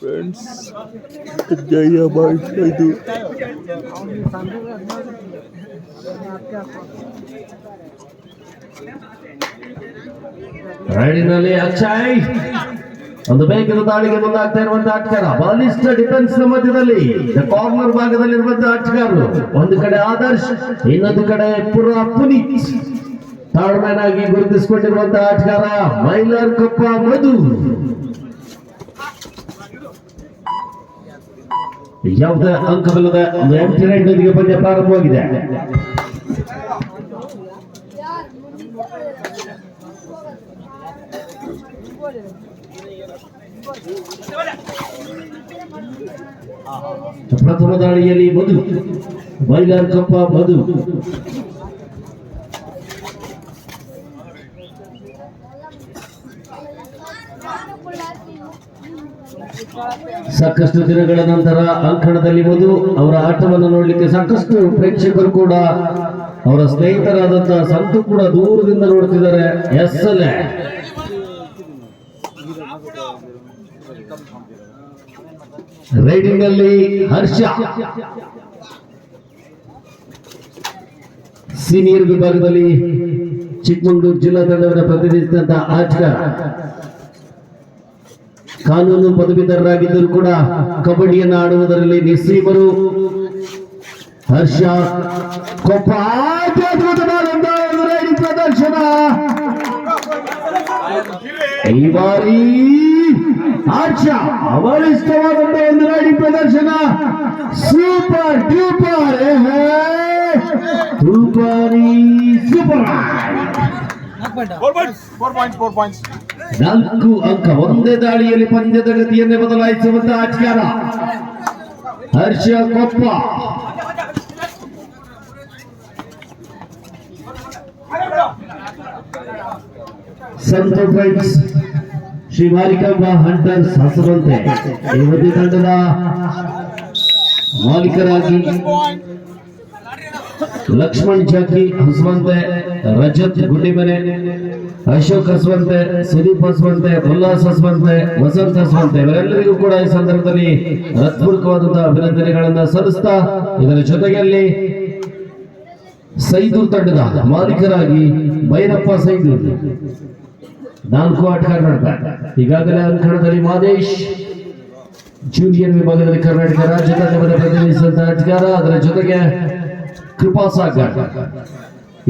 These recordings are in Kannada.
ಫ್ರೆಂಡ್ಸ್ ಜಯ ಇದು ರೈಡಿನಲ್ಲಿ ಅಕ್ಷಯ್ ಒಂದು ಬೇಗದ ದಾಳಿಗೆ ಮುಂದಾಗ್ತಾ ಇರುವಂತಹ ಆಟಗಾರ. ಬಲಿಷ್ಠ ಡಿಫೆನ್ಸ್ ಮಧ್ಯದಲ್ಲಿ ಕಾರ್ನರ್ ಭಾಗದಲ್ಲಿ ಇರುವಂತಹ ಆಟಗಾರರು. ಒಂದು ಕಡೆ ಆದರ್ಶ್, ಇನ್ನೊಂದು ಕಡೆ ಪುರ ಪುನೀತ್. ಆಗಿ ಗುರುತಿಸಿಕೊಂಡಿರುವಂತಹ ಆಟಗಾರ ಮೈಲರ್ ಕಪ್ಪ ಮಧು. ಯಾವುದೇ ಅಂಕವಿಲ್ಲದ ಒಂದು ಎಂಟಿ ರೈಡ್ನೊಂದಿಗೆ ಪಂದ್ಯ ಪ್ರಾರಂಭವಾಗಿದೆ. ಪ್ರಥಮ ದಾಳಿಯಲ್ಲಿ ಮಧು ಮೈಲಾರ್ ಕಪ್ಪ ಮಧು. ಸಾಕಷ್ಟು ದಿನಗಳ ನಂತರ ಅಂಕಣದಲ್ಲಿ ಮಧು ಅವರ ಆಟವನ್ನು ನೋಡಲಿಕ್ಕೆ ಸಾಕಷ್ಟು ಪ್ರೇಕ್ಷಕರು ಕೂಡ ಅವರ ಸ್ನೇಹಿತರಾದಂತಹ ಸಂತು ಕೂಡ ದೂರದಿಂದ ನೋಡ್ತಿದ್ದಾರೆ. ಎಸ್ ಎಲ್ ರೈಡಿಂಗ್ ಅಲ್ಲಿ ಹರ್ಷ. ಸೀನಿಯರ್ ವಿಭಾಗದಲ್ಲಿ ಚಿಕ್ಕಮಗಳೂರು ಜಿಲ್ಲಾ ತಂಡವನ್ನು ಪ್ರತಿನಿಧಿಸಿದಂತಹ ಆಟಗಾರ ಕಾನೂನು ಪದವೀಧರರಾಗಿದ್ದರೂ ಕೂಡ ಕಬಡ್ಡಿಯನ್ನು ಆಡುವುದರಲ್ಲಿ ನಿಸ್ಸೀಮರು ಹರ್ಷ ಕೊಪ್ಪ ಪ್ರದರ್ಶನ. ಈ ಬಾರಿ ಹರ್ಷ ಬಲಿಷ್ಠವಾದಂತ ಒಂದು ರಾಡಿ ಪ್ರದರ್ಶನ. Super duper ಸೂಪರಿ super. Four point four points ನಾಲ್ಕು ಅಂಕ, ಒಂದೇ ದಾಳಿಯಲ್ಲಿ ಪಂದ್ಯದ ಗತಿಯನ್ನೇ ಬದಲಾಯಿಸುವಂತಹ ಆಚಾರ ಹರ್ಷ ಕೊಪ್ಪ. ಸಂತು ಫ್ರೆಂಡ್ಸ್ ಶ್ರೀ ಮಾರಿಕಾಂಬ ಹಂಟರ್ಸ್ ಹಸರಂತೆ ಈ ವೃತ್ತಿ ತಂಡದ ಮಾಲೀಕರಾಗಿ ಲಕ್ಷ್ಮಣ್ ಜಾಕಿ ಹಸುವಂತೆ, ರಜತ್ ಗುಂಡಿಮನೆ ಅಶೋಕ್ ಹಸುವಂತೆ, ಸುದೀಪ್ ಹಸುವಂತೆ, ಉಲ್ಲಾಸ್ ಹಸುವಂತೆ, ವಸಂತ್ ಹಸುವಂತೆ, ಇವರೆಲ್ಲರಿಗೂ ಕೂಡ ಈ ಸಂದರ್ಭದಲ್ಲಿ ಹೃತ್ಪೂರ್ವಕವಾದಂತಹ ಅಭಿನಂದನೆಗಳನ್ನ ಸಲ್ಲಿಸ್ತಾ ಇದರ ಜೊತೆಯಲ್ಲಿ ಸೈದೂರ್ ತಂಡದ ಮಾಲೀಕರಾಗಿ ಭೈರಪ್ಪ ಸೈದೂರ್ ನಾಲ್ಕು ಆಟಗಾರರಿದ್ದಾರೆ ಈಗಾಗಲೇ ಅಂಕಣದಲ್ಲಿ ಮಾದೇಶ್, ಜೂನಿಯರ್ ವಿಭಾಗದಲ್ಲಿ ಕರ್ನಾಟಕ ರಾಜ್ಯ ತಂಡವನ್ನು ಪ್ರತಿನಿಧಿಸಿದಂತಹ ಆಟಗಾರ. ಅದರ ಜೊತೆಗೆ ಕೃಪಾ ಸಾಗರ್.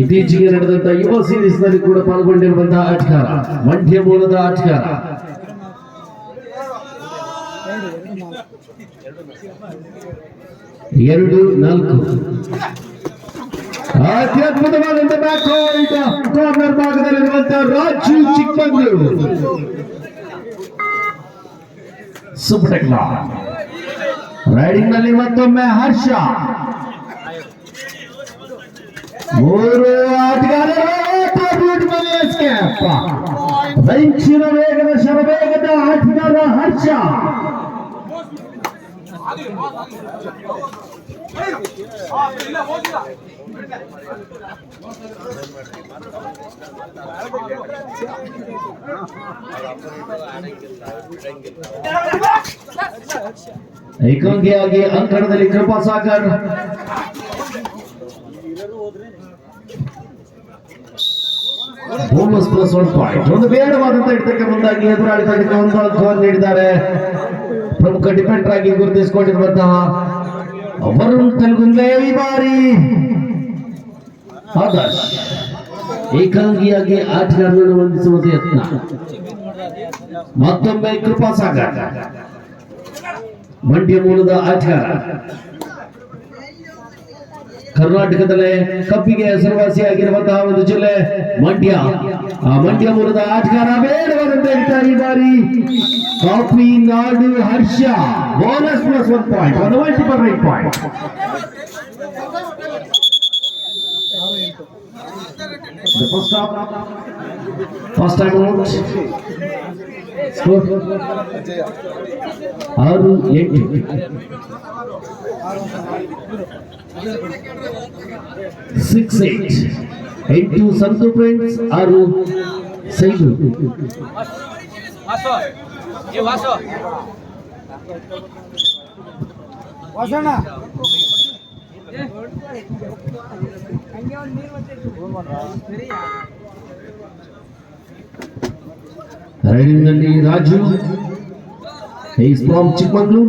ಇತ್ತೀಚೆಗೆ ನಡೆದಂತ ಯುವ ಸೀರೀಸ್ನಲ್ಲಿ ಕೂಡ ಪಾಲ್ಗೊಂಡಿರುವಂತಹ ಆಟಗಾರ, ಮಂಡ್ಯ ಮೂಲದ ಆಟಗಾರ. ಎರಡು, ನಾಲ್ಕು. ಅತ್ಯದ್ಭುತವಾದಂತಹ ಬ್ಯಾಕ್ ಕಾರ್ನರ್ ಭಾಗದಲ್ಲಿರುವಂತಹ ರಾಜು ಚಿಕ್ಕಮಗಳೂರು. ಟೆಕ್ನಾ ರೈಡಿಂಗ್ನಲ್ಲಿ ಮತ್ತೊಮ್ಮೆ ಹರ್ಷ. ಮೂರು ಆಟಗಾರರು ಬ್ಯೂಟಿಫುಲ್ ಎಸ್ಕೇಪ್ ಬೆಂಚಿನ ವೇಗದ ಶರವೇಗದ ಆಟಗಾರ ಹರ್ಷ ಏಕಾಂಗಿಯಾಗಿ ಅಂಕಣದಲ್ಲಿ Krupa Sagar bonus plus one point ಒಂದು ಬೇಡವಾದಂತ ಎದುರಾಳಿ ತಂಡಕ್ಕೆ ಒಂದು ಅಂಕವನ್ನು ನೀಡಿದ್ದಾರೆ. ಪ್ರಮುಖ ಡಿಫೆಂಡರ್ ಆಗಿ ಗುರುತಿಸಿಕೊಂಡಿರುವಂತಹ ವರುಣ್ ತೆಲುಗುಂದೇ ಈ ಬಾರಿ ಆದರ್ಶ್ ಏಕಾಂಗಿಯಾಗಿ ಆಟಗಾರರನ್ನು ವಂದಿಸುವುದು ಯತ್ನ. ಮತ್ತೊಮ್ಮೆ ಕೃಪಾ ಸಾಗರ್ ಮಂಡ್ಯ ಮೂಲದ ಆಟಗಾರ. ಕರ್ನಾಟಕದಲ್ಲೇ ಕಬ್ಬಿಗೆ ಹೆಸರುವಾಸಿಯಾಗಿರುವಂತಹ ಒಂದು ಜಿಲ್ಲೆ ಮಂಡ್ಯ. ಆ ಮಂಡ್ಯ ಮೂಲದ ಆಟಗಾರ ಬೇಡವಾದಂತೆ ಹೇಳ್ತಾರೆ ಈ ಬಾರಿ. ಕಾಫಿ, ನಾಡು, Harsha bonus plus one point ಒಂದು multiple raid point first time score ಆರು, ಎಂಟು. Six eight eight two Santu friends are ओ सही वासो ये वासो वासो ना राजू चिकमंगलूर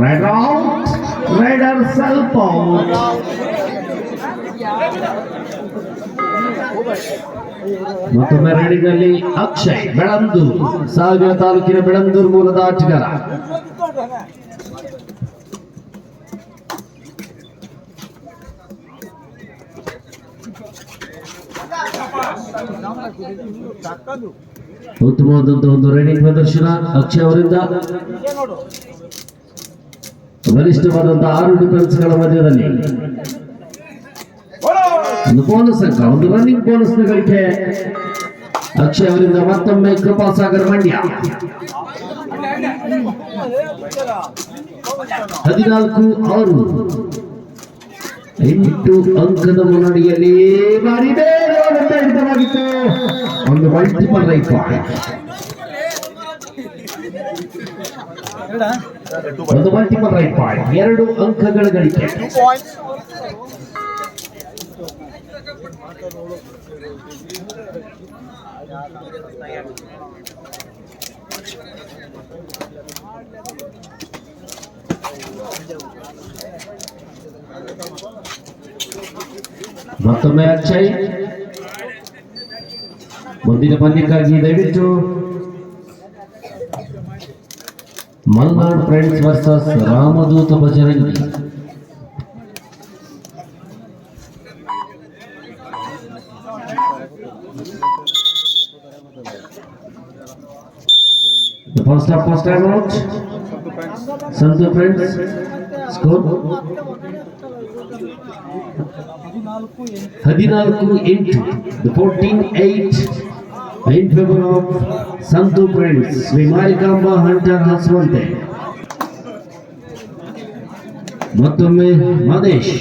ಔಟ್ ರೈಡರ್ ಮತ್ತೊಮ್ಮೆ ರೈಡಿಂಗ್ನಲ್ಲಿ ಅಕ್ಷಯ್ ಬೆಳಂದೂರು, ಸಾವಿರ ತಾಲೂಕಿನ ಬೆಳಂದೂರು ಮೂಲದ ಆಟಗಾರ. ಉತ್ತಮವಾದಂತಹ ಒಂದು ರೈಡಿಂಗ್ ಪ್ರದರ್ಶನ ಅಕ್ಷಯ್ ಅವರಿಂದ. ಬಲಿಷ್ಠವಾದಂತಹ ಆರು ಡಿಫೆನ್ಸ್ಗಳ ಮಧ್ಯದಲ್ಲಿ ಒಂದು ಬೋನಸ್ ಅಂಕ ಒಂದು ರನ್ನಿಂಗ್ ಬೋನಸ್ ಗಳಿಕೆ ಅಕ್ಷಯ್ ಅವರಿಂದ ಮತ್ತೊಮ್ಮೆ ಕೃಪಾಸಾಗರ್ ಮಂಡ್ಯ ಹದಿನಾಲ್ಕು ಆರು ಎಂಟು ಅಂಕದ ಮುನ್ನಡೆಯಲ್ಲಿ ಬಾರಿ ಬೇಗವಾದಂತ ಹಿಡಿತವಾಗಿತ್ತು ಒಂದು ಮಲ್ಟಿಪಲ್ ರೈಟ್ ಪಾಯಿಂಟ್ ಒಂದು ಮಲ್ಟಿಪಲ್ ರೈಟ್ ಪಾಯಿಂಟ್ ಎರಡು ಅಂಕಗಳ ಗಳಿಕೆ. ಪಾಯಿಂಟ್ಸ್ ಮತ್ತೊಮ್ಮೆ ಅಕ್ಷಯ್ ಮುಂದಿನ ಪಂದ್ಯಕ್ಕಾಗಿ ದಯವಿಟ್ಟು Malnad friends versus Ramadoota Bajrangi The first half first time out. Santu friends. Score. ಹದಿನಾಲ್ಕು ಎಂಟು the fourteen eight in favour of Santu friends Shri Marikamba hunter Hasuvanthe. ಮತ್ತೊಮ್ಮೆ ಮದೇಶ್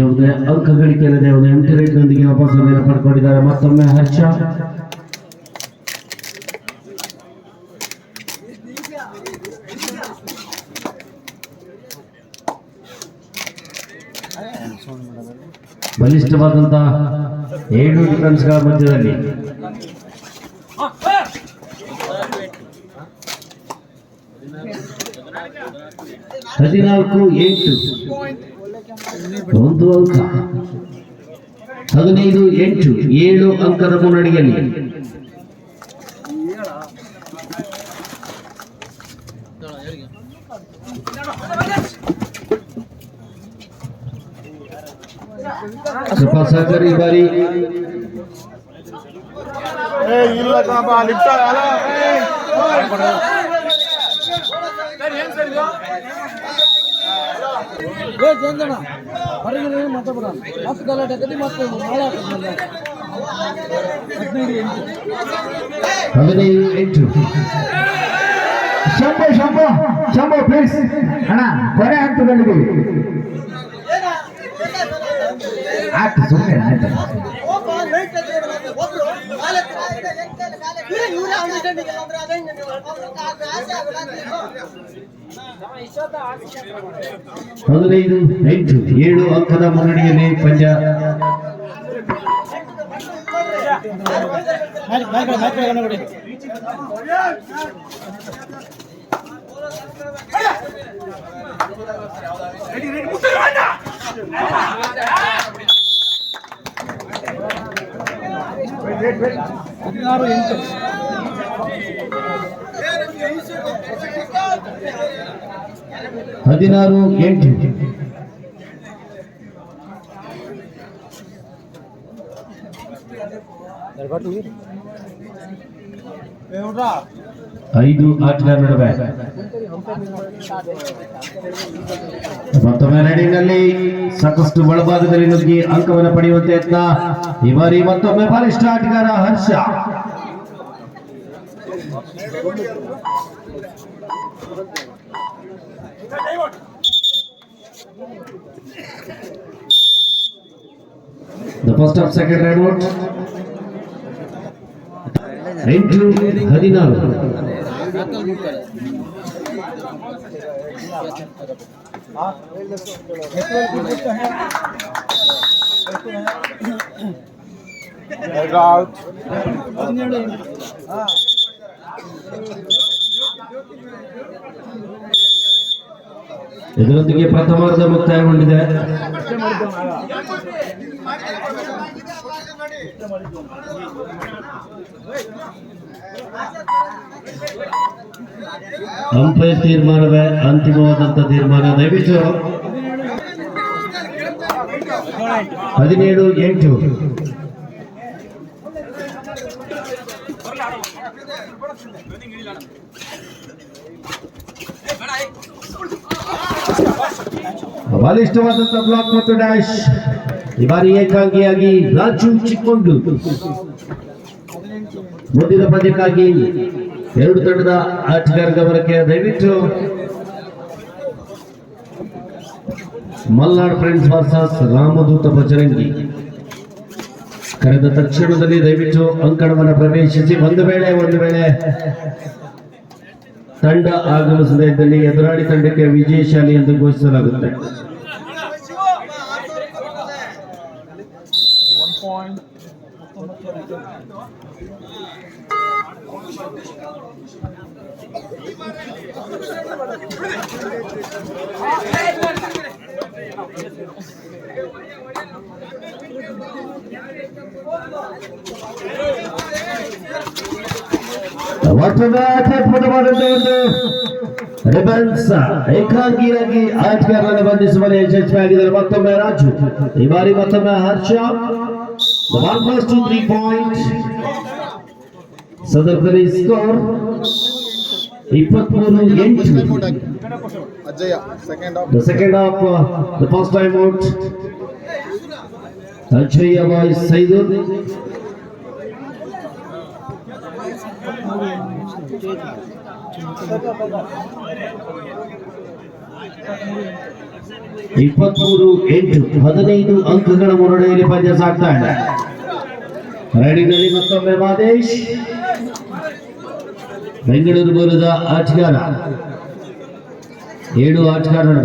ಯಾವುದೇ ಅಂಕ ಗಳಿಕೆ ಇಲ್ಲದೆ ಒಂದು ಎಂಟಿ ರೇಟ್ನೊಂದಿಗೆ ವಾಪಸ್ ಮೇಲೆ ಪಡ್ಕೊಂಡಿದ್ದಾರೆ. ಮತ್ತೊಮ್ಮೆ ಹರ್ಷ. ಬಲಿಷ್ಠವಾದಂತಹ ಏಳು ಡಿಫೆನ್ಸ್ಗಳ ಮಧ್ಯದಲ್ಲಿ ಹದಿನಾಲ್ಕು ಎಂಟು ಒಂದು ಅಂಕ ಹದಿನೈದು ಎಂಟು ಏಳು ಅಂಕದ ಮುನ್ನಡೆಯಲ್ಲಿ ಈ ಬಾರಿ. ಏ ಇಲ್ಲ ಕಣಪ್ಪ ಲಿಫ್ಟ್ ಅಲ್ಲ ಏ ಚಂದನ ಹೊರಗಿನ ಮಾತಾಡ ಮತ್ತೆ ಗಲಾಟೆ ಆಗತಿ ಮತ್ತೆ ನಾಳೆ ಆಗ್ತದೆ ಹದಿನೈದು ಎಂಟು. ಶಂಭು ಶಂಭು ಶಂಭು ಪ್ಲೀಸ್ ಅಣ್ಣ ಕೊನೆ ಹಂತದಲ್ಲಿ ಆಯ್ತು ಸುಮ್ಮನೆ ಆಯ್ತು ಹದಿನೈದು ಎಂಟು ಏಳು ಅಂಕದ ಮುನ್ನಡೆಯಲ್ಲಿ ಪಂದ್ಯ ನೋಡಿ ಹದಿನಾರು ಎಂಟು ಹದಿನಾರು ಎಂಟು ಐದು ಆಟಗಾರ ನಡುವೆ ಮತ್ತೊಮ್ಮೆ ರೈಡಿಂಗ್ನಲ್ಲಿ ಸಾಕಷ್ಟು ಒಳಭಾಗದಲ್ಲಿ ನುಗ್ಗಿ ಅಂಕವನ್ನು ಪಡೆಯುವಂತೆ ಯತ್ನ. ಈ ಬಾರಿ ಮತ್ತೊಮ್ಮೆ ಬಲಿಷ್ಠ ಆಟಗಾರ ಹರ್ಷ. The first of second red. ಎಂಟು ಹದಿನಾರು Head out. ಹದಿನೇಳು ಎಂಟು ಇದರೊಂದಿಗೆ ಪ್ರಥಮಾರ್ಧ ಮುಕ್ತಾಯಗೊಂಡಿದೆ ಅಂಪೈರ್ ತೀರ್ಮಾನವೇ ಅಂತಿಮವಾದಂತ ತೀರ್ಮಾನ. ದಯವಿಟ್ಟು ಹದಿನೇಳು, ಎಂಟು. ಬಲಿಷ್ಠವಾದಂತ ಬ್ಲಾಕ್ ಮತ್ತು ಡ್ಯಾಶ್. ಈ ಬಾರಿ ಏಕಾಂಗಿಯಾಗಿ ರಾಜು ಚಿಕ್ಕೊಂಡು. ಮುಂದಿನ ಪಂದ್ಯಕ್ಕಾಗಿ ಎರಡು ತಂಡದ ಆಟಗಾರ ದಯವಿಟ್ಟು ಮಲ್ನಾಡ್ ಫ್ರೆಂಡ್ಸ್ ವರ್ಸಸ್ ರಾಮದೂತ ಬಜರಂಗಿ ಕರೆದ ತಕ್ಷಣದಲ್ಲಿ ದಯವಿಟ್ಟು ಅಂಕಣವನ್ನು ಪ್ರವೇಶಿಸಿ, ಒಂದು ವೇಳೆ ಒಂದು ವೇಳೆ ತಂಡ ಆಗಮಿಸದೇ ಇದ್ದಲ್ಲಿ ಎದುರಾಳಿ ತಂಡಕ್ಕೆ ವಿಜಯಶಾಲಿ ಎಂದು ಘೋಷಿಸಲಾಗುತ್ತೆ. ಮತ್ತೊಮ್ಮೆ ಅತ್ಯದ್ಭುತವಾದಂತಹ ಒಂದು ರಿಬನ್ಸ್ ಏಕಾಂಗಿಯಾಗಿ ಆಟಗಾರರನ್ನು ಬಂಧಿಸುವಲ್ಲಿ ಯಶಸ್ವಿಯಾಗಿದ್ದಾರೆ ಮತ್ತೊಮ್ಮೆ ರಾಜು ಈ ಬಾರಿ ಮತ್ತೊಮ್ಮೆ Harsha almost two three point ಸಂದರ್ಭದಲ್ಲಿ ಸ್ಕೋರ್ ಇಪ್ಪತ್ಮೂರು ಎಂಟು Ajaya second second of the first time out Ajaya voice ಐದು. ಇಪ್ಪತ್ಮೂರು ಎಂಟು ಹದಿನೈದು ಅಂಕಗಳ ಮುನ್ನಡೆಯಲ್ಲಿ ಪಂದ್ಯ ಸಾಕ್ತಾ ರೈಡಿ ರೈಡಿನಲ್ಲಿ ಮತ್ತೊಮ್ಮೆ ಮಾದೇಶ್. ಬೆಂಗಳೂರು ಮೂಲದ ಆಟಗಾರ. ಏಳು ಆಟಗಾರರ.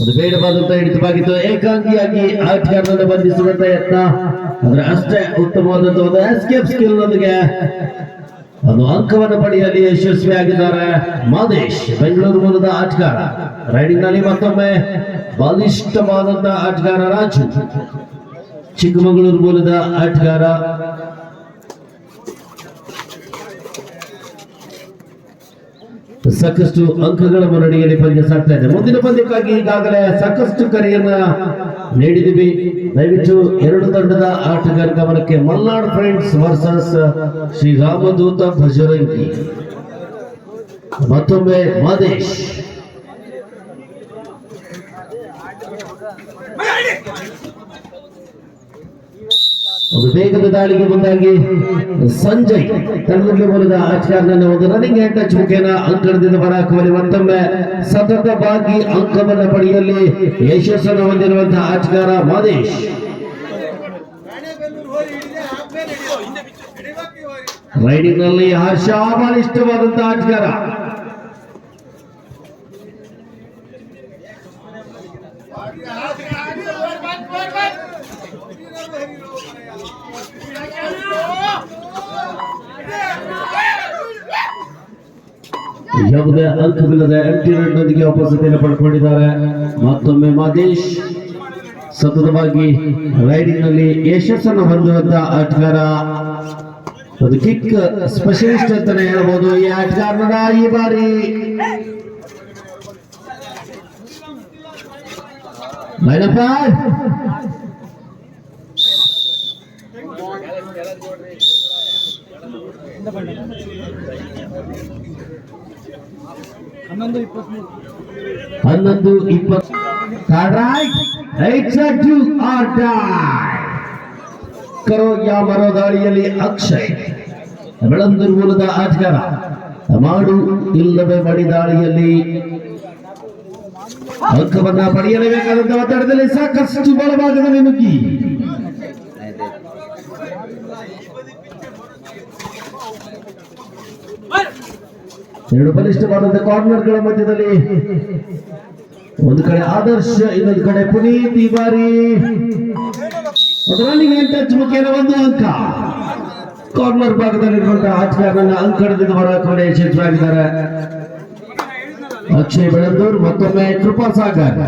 ಒಂದು ಬೇಡವಾದಂತ ಹಿಡಿತವಾಗಿತ್ತು ಏಕಾಂಗಿಯಾಗಿ ಆಟಗಾರರನ್ನು ಬಂಧಿಸುವಂತ ಯತ್ನ ಅಂದ್ರೆ ಅಷ್ಟೇ ಉತ್ತಮವಾದಂತ ಒಂದು ಎಸ್ಕೇಪ್ ಸ್ಕಿಲ್ ನೊಂದಿಗೆ ಒಂದು ಅಂಕವನ್ನು ಪಡೆಯಲು ಯಶಸ್ವಿಯಾಗಿದ್ದಾರೆ ಮಾದೇಶ್, ಬೆಂಗಳೂರು ಮೂಲದ ಆಟಗಾರ. ರೈಡಿಂಗ್ನಲ್ಲಿ ಮತ್ತೊಮ್ಮೆ ಬಲಿಷ್ಠವಾದಂತ ಆಟಗಾರ ರಾಜು. ಚಿಕ್ಕಮಗಳೂರು ಮೂಲದ ಆಟಗಾರ. ಸಾಕಷ್ಟು ಅಂಕಗಳ ಮುನ್ನಡೆಯಲ್ಲಿ ಪಂದ್ಯ ಸಾಕ್ತಾ ಇದೆ. ಮುಂದಿನ ಪಂದ್ಯಕ್ಕಾಗಿ ಈಗಾಗಲೇ ಸಾಕಷ್ಟು ಕರೆಯನ್ನ ನೀಡಿದೀವಿ ದಯವಿಟ್ಟು ಎರಡು ತಂಡದ ಆಟಗಾರ ಗಮನಕ್ಕೆ ಮಲ್ನಾಡ್ ಫ್ರೆಂಡ್ಸ್ ವರ್ಸಸ್ ಶ್ರೀ ರಾಮದೂತ ಭಜರಂಗಿ. ಮತ್ತೊಮ್ಮೆ ಮಾದೇಶ್ ಒಂದು ವೇಗದ ದಾಳಿಗೆ ಮುಂದಾಗಿ ಸಂಜಯ್ ಕಲ್ಲೂರು ಮೂಲದ ಆಚಾರ್ಯನ ಒಂದು ರನ್ನಿಂಗ್ ಹ್ಯಾಂಡ್ ಟಚ್ ಮುಖೇನ ಅಂಕಣದಿಂದ ಹೊರಹಾಕುವಲ್ಲಿ ಮತ್ತೊಮ್ಮೆ ಸತತವಾಗಿ ಅಂಕವನ್ನು ಪಡೆಯಲ್ಲಿ ಯಶಸ್ಸನ್ನು ಹೊಂದಿರುವಂತಹ ಆಚಾರ ಮಾದೇಶ್. ರೈಡಿಂಗ್ನಲ್ಲಿ ಹರ್ಷ, ಬಲಿಷ್ಠವಾದಂತಹ ಆಟಗಾರ ಯಾವುದೇ ಅಂಕವಿಲ್ಲದೆ ಎಂಟಿ ರನ್ನೊಂದಿಗೆ ಉಪಸ್ಥಿತಿಯನ್ನು ಪಡ್ಕೊಂಡಿದ್ದಾರೆ. ಮತ್ತೊಮ್ಮೆ ಮಹೇಶ್, ಸತತವಾಗಿ ರೈಡಿಂಗ್ನಲ್ಲಿ ಯಶಸ್ಸನ್ನು ಹೊಂದುವಂತ ಆಟಗಾರ. ಒಂದು ಕಿಕ್ ಸ್ಪೆಷಲಿಸ್ಟ್ ಅಂತಾನೆ ಹೇಳ್ಬೋದು. ಈ ಆಟಗಾರನ ಈ ಬಾರಿ. ಲೈನಪ್ಪ ಹನ್ನೊಂದು ಇಪ್ಪತ್ತು ಕರೋ ಯಾ ಮರೋ ದಾಳಿಯಲ್ಲಿ ಅಕ್ಷಯ್. ಬೆಳಂದೂರು ಮೂಲದ ಆಟಗಾರ ಮಾಡು ಇಲ್ಲವೇ ಮಡಿ ದಾಳಿಯಲ್ಲಿ. ಅಂಕವನ್ನ ಪಡೆಯಲೇಬೇಕಾದಂತಹ ಒತ್ತಡದಲ್ಲಿ ಸಾಕಷ್ಟು ಬಲಭಾಗದಲ್ಲಿ ನುಗ್ಗಿ. ಎರಡು ಕಾರ್ನರ್ ಕಾರ್ನರ್ಗಳ ಮಧ್ಯದಲ್ಲಿ ಒಂದು ಕಡೆ ಆದರ್ಶ, ಇನ್ನೊಂದು ಕಡೆ ಪುನೀತ್ ಈ ಬಾರಿ ಒಂದು ಅಂಕ. ಕಾರ್ನರ್ ಭಾಗದಲ್ಲಿರುವಂತಹ ಆಟಗಾರನ ಅಂಕಣದಿಂದ ಹೊರಹಾಕುವಲ್ಲಿ ಯಶಸ್ವಿಯಾಗಿದ್ದಾರೆ. ಅಕ್ಷಯ್ ಬೆಳಂದೂರ್, ಮತ್ತೊಮ್ಮೆ ಕೃಪಾ ಸಾಗರ್.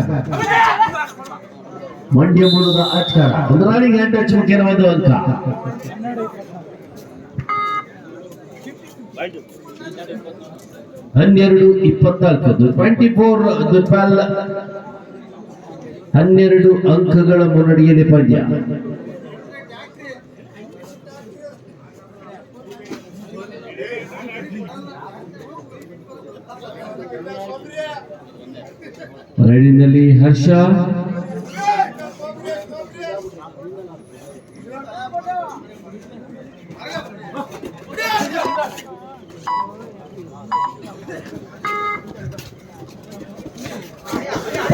ಮಂಡ್ಯ ಮೂಲದ ಆಟಗಾರ ಒಂದು ಟಚ್ ಮುಖೇನ ಒಂದು ಅಂಕ. ಹನ್ನೆರಡು ಇಪ್ಪತ್ನಾಲ್ಕು ಟ್ವೆಂಟಿ ಫೋರ್ ಟ್ವೆಲ್ ಹನ್ನೆರಡು ಅಂಕಗಳ ಮುನ್ನಡೆಯಲ್ಲಿ ಪಂದ್ಯ ರೈಲಿನಲ್ಲಿ ಹರ್ಷ.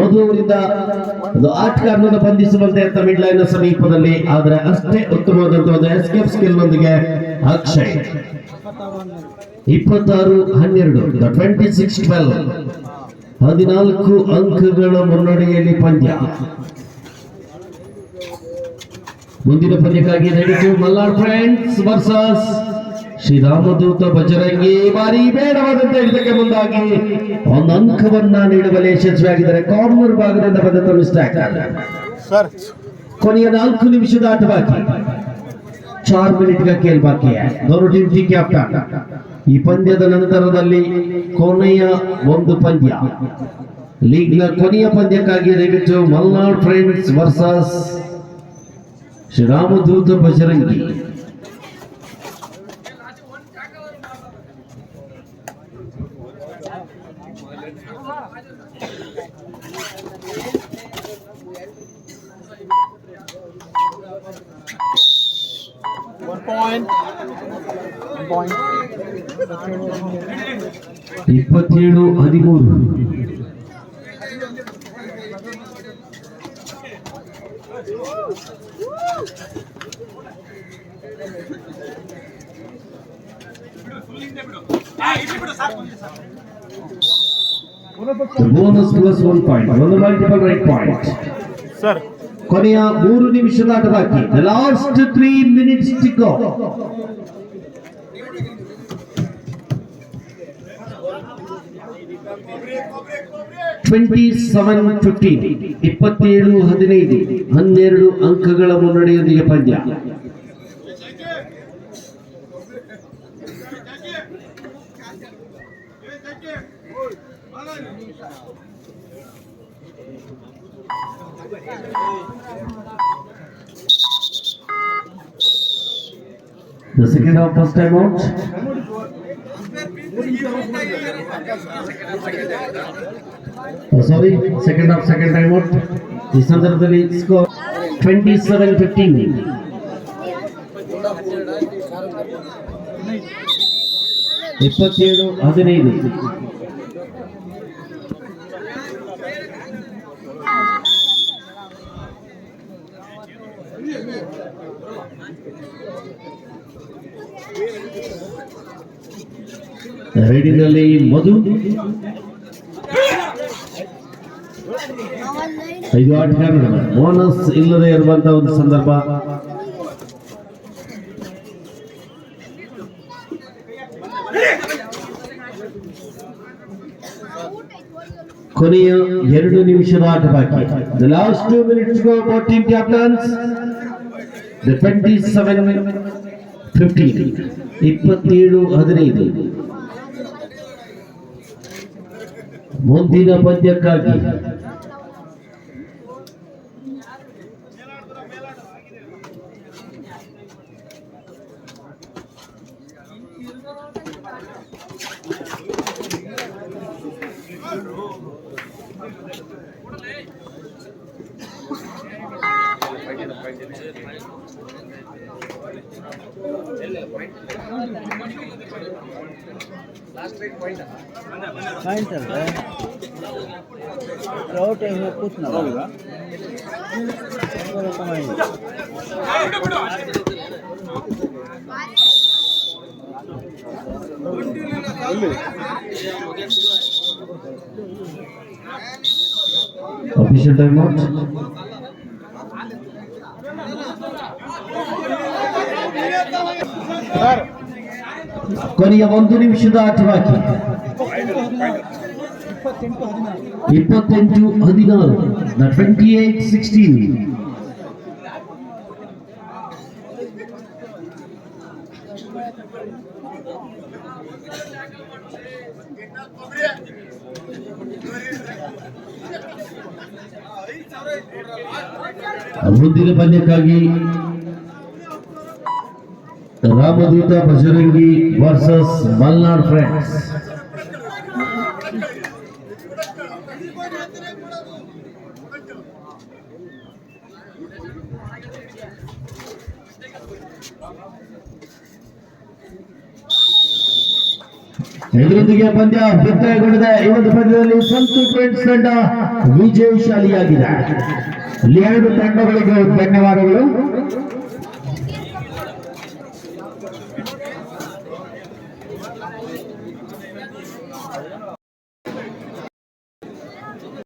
ಒಂದು ಆಟಗಾರನನ್ನು ಬಂಧಿಸುವಂತೆ ಅಂತ ಮಿಡ್ ಲೈನ್ ಸಮೀಪದಲ್ಲಿ. ಆದರೆ ಅಷ್ಟೇ ಉತ್ತಮವಾದಂತಹ ಎಸ್ಕೇಪ್ ಸ್ಕಿಲ್ ನೊಂದಿಗೆ ಅಕ್ಷಯ್. ಇಪ್ಪತ್ತಾರು, ಹನ್ನೆರಡು ಟ್ವೆಂಟಿ ಸಿಕ್ಸ್ ಟ್ವೆಲ್ ಹದಿನಾಲ್ಕು ಅಂಕಗಳ ಮುನ್ನಡೆಯಲ್ಲಿ ಪಂದ್ಯ. ಮುಂದಿನ ಪಂದ್ಯಕ್ಕಾಗಿ ನಡೀತು ಮಲ್ಲಾರ್ ಫ್ರೆಂಡ್ಸ್ ವರ್ಸಸ್ ಶ್ರೀರಾಮದೂತ ಭಜರಂಗಿ ಬಾರಿ ಬೇಡವಾದಂತೆ ಇದಕ್ಕೆ ಮುಂದಾಗಿ ಒಂದು ಅಂಕವನ್ನ ನೀಡುವಲ್ಲಿ ಯಶಸ್ವಿಯಾಗಿದ್ದಾರೆ. ಕಾರ್ನರ್ ಭಾಗದಿಂದ ಬಂದಂತ ಸರ್. ಕೊನೆಯ ನಾಲ್ಕು ನಿಮಿಷದ ಆಟವಾಗಿ ಚಾರ್ ಮಿನಿಟ್ಗೆ ಕೇಲ್ ಬಾಕಿ. ದೊರ ಟೀಮ್ ಟಿ ಕ್ಯಾಪ್ಟನ್. ಈ ಪಂದ್ಯದ ನಂತರದಲ್ಲಿ ಕೊನೆಯ ಒಂದು ಪಂದ್ಯ. ಲೀಗ್ನ ಕೊನೆಯ ಪಂದ್ಯಕ್ಕಾಗಿ ದಯವಿಟ್ಟು ಮಲ್ನಾಡ್ ಫ್ರೆಂಡ್ಸ್ ವರ್ಸಸ್ ಶ್ರೀರಾಮದೂತ ಭಜರಂಗಿ. ಇಪ್ಪತ್ತೇಳು ಹದಿಮೂರು. ಬೋನಸ್ ಪ್ಲಸ್ ಒನ್ ಪಾಯಿಂಟ್ ಒಂದು ಮಲ್ಟಿಪಲ್ ರೈಟ್ ಪಾಯಿಂಟ್ सर ಕೊನೆಯ ಮೂರು ನಿಮಿಷದ ಆಟ ಬಾಕಿ ಲಾಸ್ಟ್ ತ್ರೀ ಮಿನಿಟ್ಸ್ ಟಿಕೋ ಟ್ವೆಂಟಿ ಸೆವೆನ್ ಫಿಫ್ಟೀನ್ ಇಪ್ಪತ್ತೇಳು ಹದಿನೈದು. ಹನ್ನೆರಡು ಅಂಕಗಳ ಮುನ್ನಡೆಯೊಂದಿಗೆ ಪಂದ್ಯ The second half first time out. Oh, sorry, second half second time out. ಈ ಸಂದರ್ಭದಲ್ಲಿ ಸ್ಕೋರ್ ಟ್ವೆಂಟಿ ಸೆವೆನ್ ಫಿಫ್ಟೀನ್ ಇಪ್ಪತ್ತೇಳು ಹದಿನೈದು ರೈಡಿನಲ್ಲಿ ಮಧು. ಐದು ಆಟಗಾರರು ಬೋನಸ್ ಇಲ್ಲದೆ ಇರುವಂತಹ ಒಂದು ಸಂದರ್ಭ. ಕೊನೆಯ ಎರಡು ನಿಮಿಷದ ಆಟ ಬಾಕಿ. The last two minutes go for team captains the twenty seven fifteen ಇಪ್ಪತ್ತೇಳು ಹದಿನೈದು. ಮುಂದಿನ ಪಂದ್ಯಕ್ಕಾಗಿ ಅಫಿಷಿಯಲ್ ಟೈಮ್ ಔಟ್ ಕೊನೆಯ ಒಂದು ನಿಮಿಷದ ಆಟ ಬಾಕಿ ಇಪ್ಪತ್ತೆಂಟು ಹದಿನಾರು ಇಪ್ಪತ್ತೆಂಟು ಹದಿನಾರು ದ ಟ್ವೆಂಟಿ ಏಟ್ ಸಿಕ್ಸ್ಟೀನ್ ಮುಂದಿನ ಪಂದ್ಯಕ್ಕಾಗಿ ರಾಮದೂತ ಬಜರಂಗಿ ವರ್ಸಸ್ ಮಲ್ನಾಡ್ ಫ್ರೆಂಡ್ಸ್. ಇದರೊಂದಿಗೆ ಪಂದ್ಯ ಮುಕ್ತಾಯಗೊಂಡಿದೆ. ಈ ಒಂದು ಪಂದ್ಯದಲ್ಲಿ ಸಂತು ಫ್ರೆಂಡ್ಸ್ ತಂಡ ವಿಜಯಶಾಲಿಯಾಗಿದೆ. ಎರಡು ತಂಡಗಳಿಗೂ ಧನ್ಯವಾದಗಳು.